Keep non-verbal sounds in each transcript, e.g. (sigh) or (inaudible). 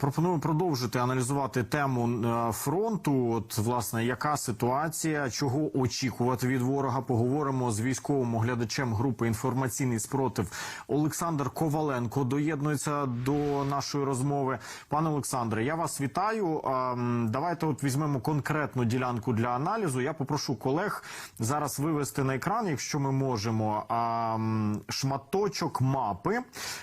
Пропоную продовжити аналізувати тему е, фронту. От власне, яка ситуація, чого очікувати від ворога? Поговоримо з військовим оглядачем групи інформаційний спротив Олександр Коваленко. Доєднується до нашої розмови. Пане Олександре, я вас вітаю. Давайте от візьмемо конкретну ділянку для аналізу. Я попрошу колег зараз вивести на екран, якщо ми можемо, шматочок мапи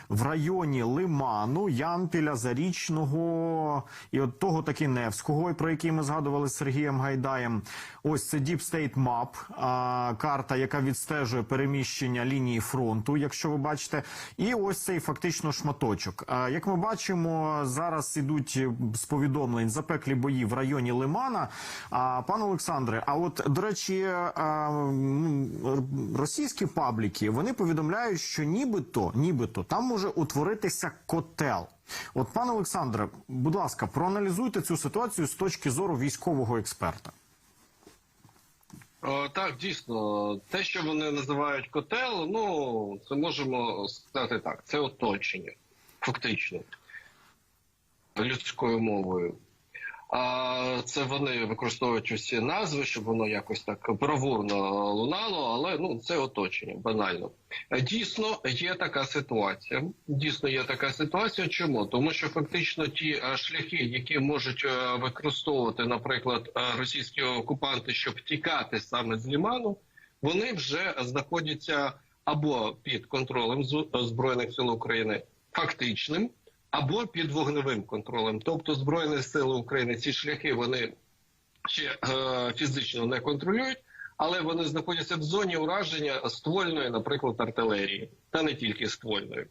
в районі Лиману, Ямпіля, Зарічного і от того таки Невського, про який ми згадували з Сергієм Гайдаєм. Ось це Deep State Map, а, карта, яка відстежує переміщення лінії фронту, якщо ви бачите. І ось цей фактично шматочок. А, як ми бачимо, зараз ідуть з повідомлень запеклі бої в районі Лимана. А, пане Олександре, а от до речі, а, російські пабліки вони повідомляють, що нібито, нібито там може утворитися котел. От, пане Олександре, будь ласка, проаналізуйте цю ситуацію з точки зору військового експерта. Так, дійсно, те, що вони називають котел, ну це можемо сказати так. Це оточення, фактично, людською мовою. А це вони використовують усі назви, щоб воно якось так бравурно лунало, але ну це оточення, банально. Дійсно, є така ситуація. Дійсно, є така ситуація. Чому? Тому що фактично ті е, шляхи, які можуть е, використовувати, наприклад, е, російські окупанти, щоб втікати саме з Ліману, вони вже знаходяться або під контролем збройних сил України, фактичним, або під вогневим контролем. Тобто збройні сили України ці шляхи вони ще е, фізично не контролюють, але вони знаходяться в зоні ураження ствольної, наприклад, артилерії, та не тільки ствольної.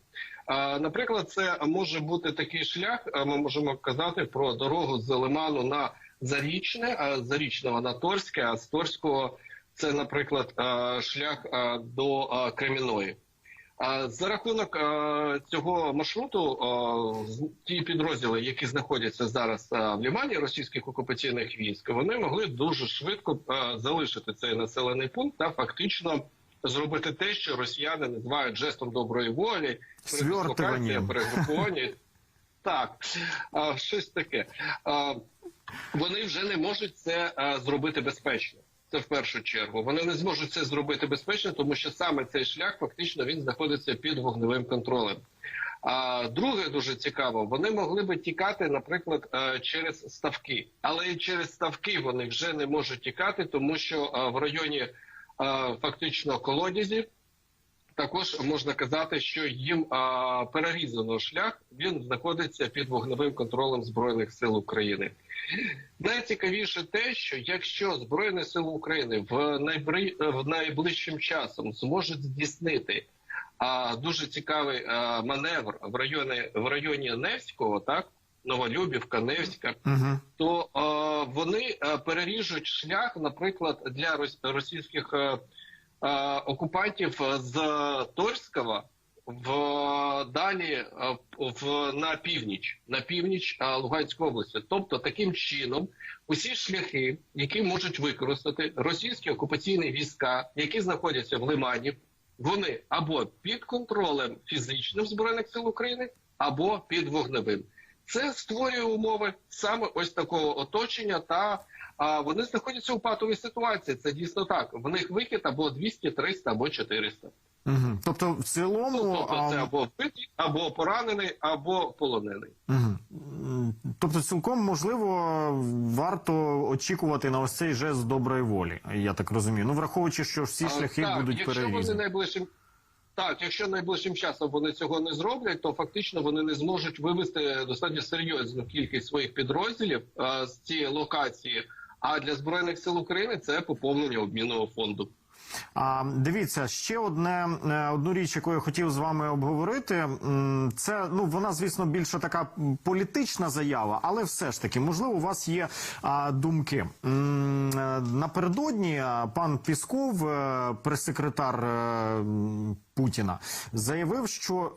Наприклад, це може бути такий шлях. Ми можемо казати про дорогу з Лиману на Зарічне, а Зарічного на Торське, а з Торського це, наприклад, е, шлях е, до е, Креміної. За рахунок е, цього маршруту е, ті підрозділи, які знаходяться зараз е, в Лімані російських окупаційних військ, вони могли дуже швидко залишити цей населений пункт та фактично зробити те, що росіяни називають жестом доброї волі, передислокація, перегрупування. (laughs) Так, щось таке. Вони вже не можуть це зробити безпечно. Це в першу чергу. Вони не зможуть це зробити безпечно, тому що саме цей шлях фактично він знаходиться під вогневим контролем. А друге дуже цікаво, вони могли би тікати, наприклад, е, через ставки, але і через ставки вони вже не можуть тікати, тому що е, в районі е, фактично колодязів також можна казати, що їм а, перерізано шлях. Він знаходиться під вогневим контролем збройних сил України. Найцікавіше те, що якщо збройні сили України в найбри... в найближчим часом зможуть здійснити а, дуже цікавий а, маневр в районі в районі Невського, так Новолюбівка, Невська, Угу. то е, вони переріжуть шлях, наприклад, для рос- російських е, окупантів з Торського в далі е, в на північ, на північ е, Луганської області. Тобто, таким чином, усі шляхи, які можуть використати російські окупаційні війська, які знаходяться в Лимані, вони або під контролем фізичним збройних сил України, або під вогневим. Це створює умови саме ось такого оточення, та а, вони знаходяться у патовій ситуації. Це дійсно так. В них вихід або 200, 300, або 400. Угу. Тобто, в Ну, цілому, тобто це а, або вбитий, або поранений, або полонений. М, Тобто, цілком можливо варто очікувати на ось цей жест доброї волі. Я так розумію. Ну, враховуючи, що всі А, шляхи так, будуть якщо вони найближчим. Так, якщо найближчим часом вони цього не зроблять, то фактично вони не зможуть вивести достатньо серйозну кількість своїх підрозділів е, з цієї локації. А для збройних сил України це поповнення обмінного фонду. А дивіться, ще одне е, одну річ, яку я хотів з вами обговорити. Це ну вона, звісно, більше така політична заява, але все ж таки, можливо, у вас є а, думки. Е, Напередодні пан Пісков, е, прес-секретар е, Путіна, заявив, що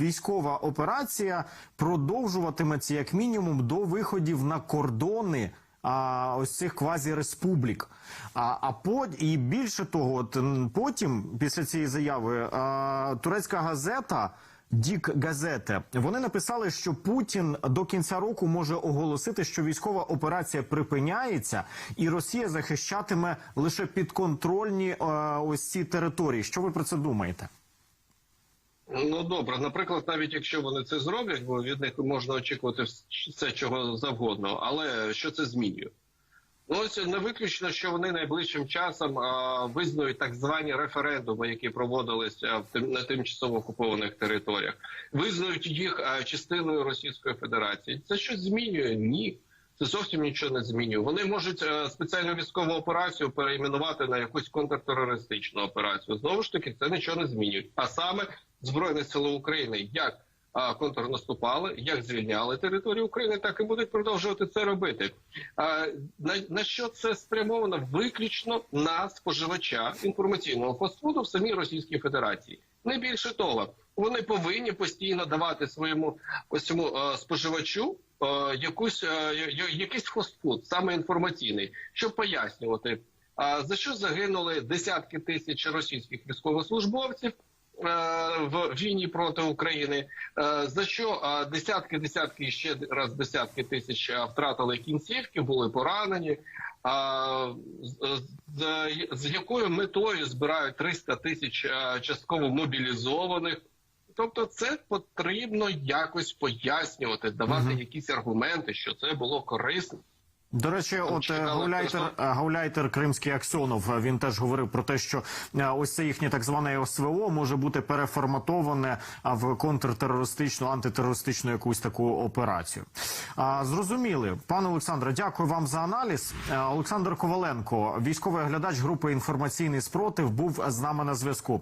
військова операція продовжуватиметься як мінімум до виходів на кордони а, ось цих квазіреспублік. А, а по, і більше того, от, потім, після цієї заяви, а, турецька газета Дік газети. Вони написали, що Путін до кінця року може оголосити, що військова операція припиняється, і Росія захищатиме лише підконтрольні е, ось ці території. Що ви про це думаєте? Ну добре, наприклад, навіть якщо вони це зроблять, бо від них можна очікувати все чого завгодно, але що це змінює? Ну ось не виключно, що вони найближчим часом а, визнають так звані референдуми, які проводилися в тим на тимчасово окупованих територіях, визнають їх а, частиною Російської Федерації. Це щось змінює? Ні. Це зовсім нічого не змінює. Вони можуть е, спеціальну військову операцію перейменувати на якусь контртерористичну операцію. Знову ж таки, це нічого не змінює. А саме Збройні сили України як контрнаступали, як звільняли територію України, так і будуть продовжувати це робити. На, на що це спрямовано? Виключно на споживача інформаційного фастфуду в самій Російській Федерації. Не більше того, вони повинні постійно давати своєму ось цьому е, споживачу якусь е, якийсь фастфуд, саме інформаційний, щоб пояснювати, за що загинули десятки тисяч російських військовослужбовців. е, В війні проти України е, за що е, десятки, десятки і ще раз десятки тисяч е, втратили кінцівки, були поранені. З, якою метою збирають 300 тисяч е, частково мобілізованих? Тобто, це потрібно якось пояснювати, давати Мгм. якісь аргументи, що це було корисно. До речі, от е, гауляйтер, е, гауляйтер Кримський Аксьонов е, він теж говорив про те, що ось це їхнє так зване СВО може бути переформатоване в контртерористичну, антитерористичну якусь таку операцію. Зрозуміли, пане Олександре, дякую вам за аналіз. Олександр Коваленко, військовий оглядач групи інформаційний спротив, був з нами на зв'язку.